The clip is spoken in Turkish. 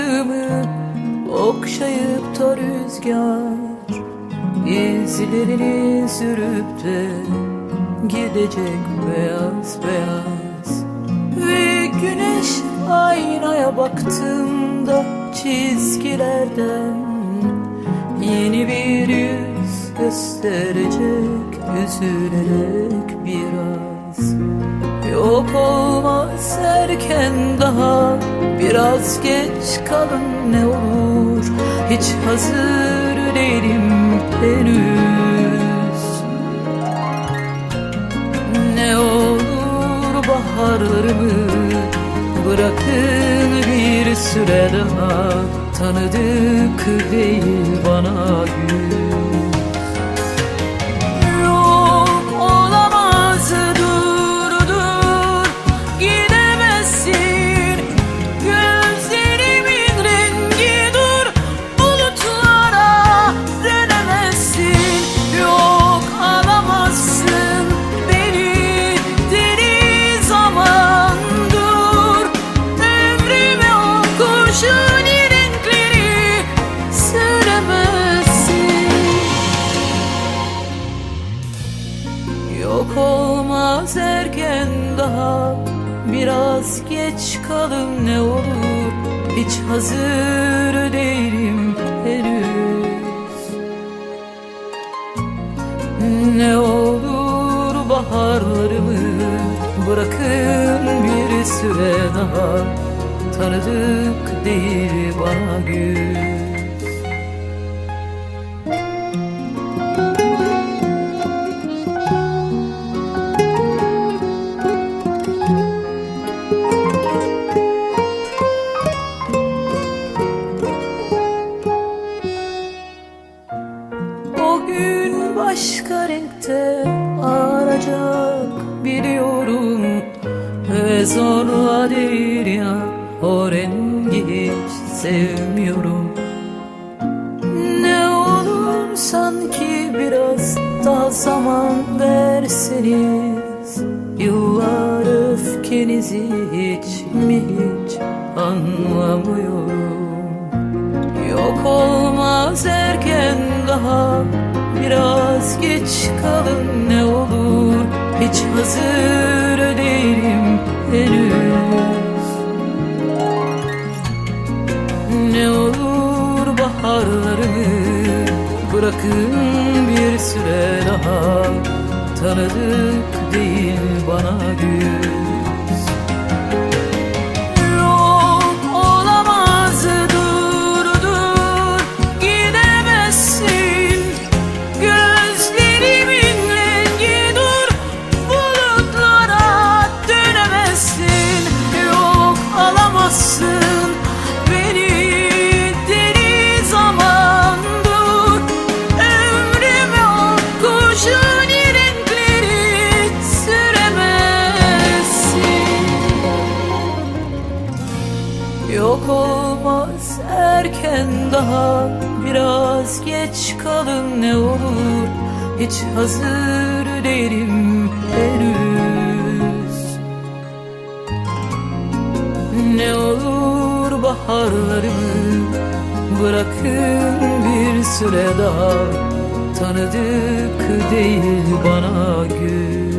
saçlarımı okşayıp da rüzgar İzlerini sürüp de gidecek beyaz beyaz. Ve güneş aynaya baktığımda çizgilerden Yeni bir yüz gösterecek üzülerek biraz Yok olmaz erken daha. Biraz geç kalın ne olur. Hiç hazır değilim henüz. Ne olur baharlarımı Bırakın bir süre daha. Tanıdık değil bana gün erken daha Biraz geç kalın ne olur. Hiç hazır değilim henüz. Ne olur baharlarımı Bırakın bir süre daha. Tanıdık değil bana gün başka renkte arayacak biliyorum. Ve zorla değil ya o rengi hiç sevmiyorum. Ne olur sanki biraz daha zaman verseniz. Yıllar öfkenizi hiç mi hiç anlamıyorum. Yok olmaz erken daha Biraz geç kalın ne olur. Hiç hazır değilim henüz. Ne olur baharlarımı Bırakın bir süre daha. Tanıdık değil bana güz Yok olmaz erken daha Biraz geç kalın ne olur. Hiç hazır değilim henüz. Ne olur baharlarımı Bırakın bir süre daha. Tanıdık değil bana gün